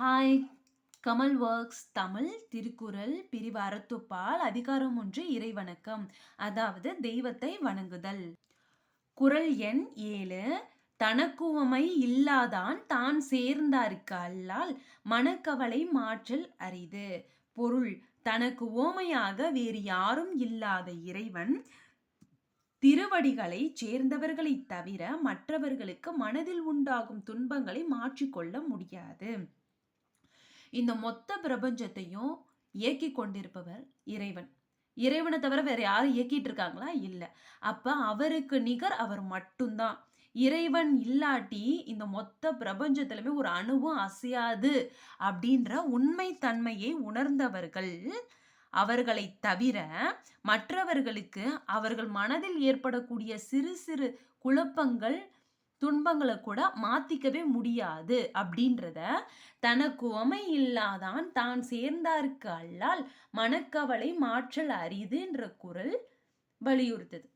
Hi Kamal works Tamil Thirukkural பிரிவு அறத்துப்பால் அதிகாரம் ஒன்று இறைவணக்கம். அதாவது தெய்வத்தை வணங்குதல். குரல் எண் ஏழு. தனக்குவமை இல்லாதான் தான் சேர்ந்தாருக்கு அல்லால் மனக்கவலை மாற்றல் அரிது. பொருள் தனக்கு ஓமையாக வேறு யாரும் இல்லாத இறைவன் திருவடிகளை சேர்ந்தவர்களை தவிர மற்றவர்களுக்கு மனதில் உண்டாகும் துன்பங்களை மாற்றிக்கொள்ள முடியாது. இந்த மொத்த பிரபஞ்சத்தையும் இயக்கி கொண்டிருப்பவர் இறைவன். இறைவனை தவிர வேற யாரும் இயக்கிட்டு இருக்காங்களா? இல்லை. அப்ப அவருக்கு நிகர் அவர் மட்டும்தான். இறைவன் இல்லாட்டி இந்த மொத்த பிரபஞ்சத்திலுமே ஒரு அணுவும் அசையாது அப்படின்ற உண்மை தன்மையை உணர்ந்தவர்கள் அவர்களை தவிர மற்றவர்களுக்கு அவர்கள் மனதில் ஏற்படக்கூடிய சிறு சிறு குழப்பங்கள் துன்பங்களை கூட மாத்திக்கவே முடியாது அப்படின்றத தனக்கு உமை இல்லாதான் தான் சேர்ந்தாருக்கு அல்லால் மனக்கவலை மாற்றல் அரிதுன்ற குரல் வலியுறுத்துது.